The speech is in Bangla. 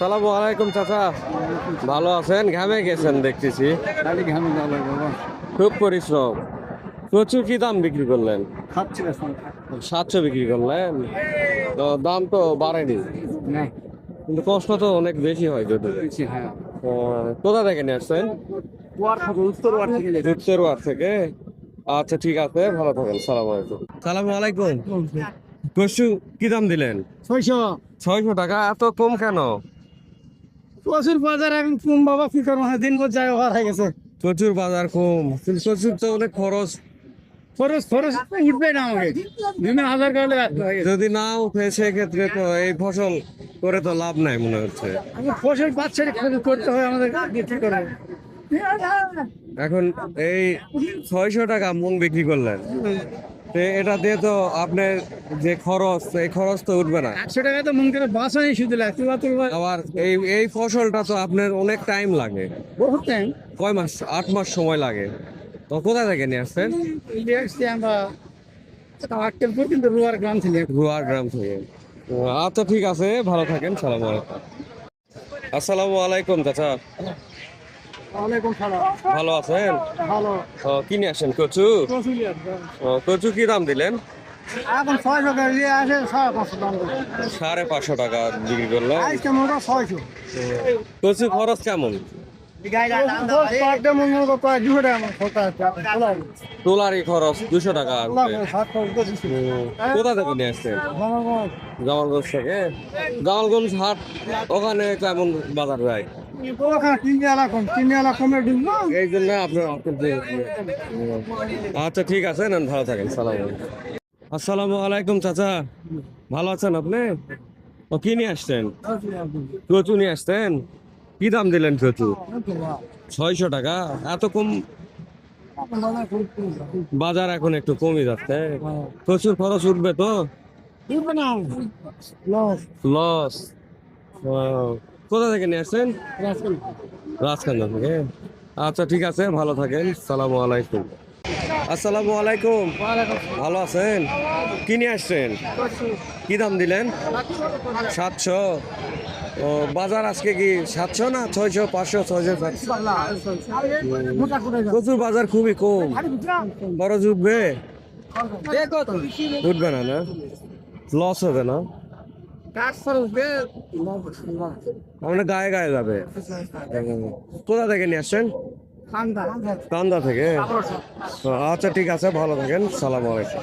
সালামু আলাইকুম চাচা। ভালো আছেন? ঘামে গেছেন দেখতেছি। খালি ঘামে যাওয়া বাবা। খুব পরিশ্রম। প্রচুর কি দাম বিক্রি করলেন। সাতশো বিক্রি করলেন? তো দাম তো বাড়েনি। না কিন্তু কষ্ট তো অনেক বেশি হয় যদি। হ্যাঁ। কোথা থেকে নিয়ে আসছেন? থেকে উত্তর ওয়ার থেকে থেকে? আচ্ছা ঠিক আছে ভালো থাকেন সালাম আলাইকুম। সালাম আলাইকুম। কচু কি দাম দিলেন? ছয়শো। ছয়শো টাকা এত কম কেন? প্রচুর বাজার আমি কম বাবা কি করব? দিন পর যায় ওভার হয়ে গেছে। প্রচুর বাজার কম। প্রচুর তো অনেক খরচ। খরচ খরচ উঠবে না আমাকে। দিনে হাজার করলে যদি নাও উঠে সেক্ষেত্রে তো এই ফসল করে তো লাভ নাই মনে হচ্ছে। ফসল পাচ্ছে করতে হয় আমাদের কি করব? এখন এই ছয়শো টাকা মুং বিক্রি করলেন। এটা দিয়ে তো আপনার যে খরচ এই খরচ তো উঠবে না। একশো টাকা তো মন করে বাস শুধু আবার এই এই ফসলটা তো আপনার অনেক টাইম লাগে। বহুত টাইম কয় মাস আট মাস সময় লাগে। তো কোথা থেকে নিয়ে আসছেন? আমরা কিন্তু রুয়ার গ্রাম ছিল রুয়ার গ্রাম থেকে। আচ্ছা ঠিক আছে ভালো থাকেন সালাম আলাইকুম। আসসালামু আলাইকুম চাচা। ওয়ালাইকুম সালাম। ভালো আছেন? ভালো। ও, কি নিয়ে আসেন? কচু? ও, কচু কি দাম দিলেন? এখন ছয়শো করে দিয়ে আসে সাড়ে পাঁচশো দাম সাড়ে পাঁচশো টাকা বিক্রি মোটা ছয়শো। কচু খরচ কেমন? মনে খরচা দুশো টাকা কোথা থেকে নিয়ে আসছেন? জনগণ, জামালগঞ্জ থেকে? জামালগঞ্জ হাট ওখানে কেমন বাজার যায়? এই জন্য আপনার আচ্ছা ঠিক আছে ভালো থাকেন সালাম আসসালামু আলাইকুম চাচা। ভালো আছেন আপনি? ও কি নিয়ে আসছেন? কচু নিয়ে আসতেন কি দাম দিলেন কচু ছয়শো টাকা? এত কম বাজার এখন একটু কমে যাচ্ছে। প্রচুর খরচ উঠবে তো। Loss, loss. কোথা থেকে নিয়ে আসছেন? রাস্তা। রাজকান্দা থেকে। আচ্ছা ঠিক আছে, ভালো থাকেন। সালামু আলাইকুম। আসসালামু আলাইকুম। ভালো আছেন? কি নিয়ে আসছেন? কি দাম দিলেন? সাতশো। ও, বাজার আজকে কি সাতশো না ছয়শো, পাঁচশো, ছয়শো। প্রচুর বাজার, খুবই কম। বড় দেখো উঠবে না না? লস হবে না? আমরা গায়ে গায়ে যাবে। কোথা থেকে নিয়ে আসছেন। কান্দা থেকে? আচ্ছা ঠিক আছে ভালো থাকেন। সালাম আলাইকুম।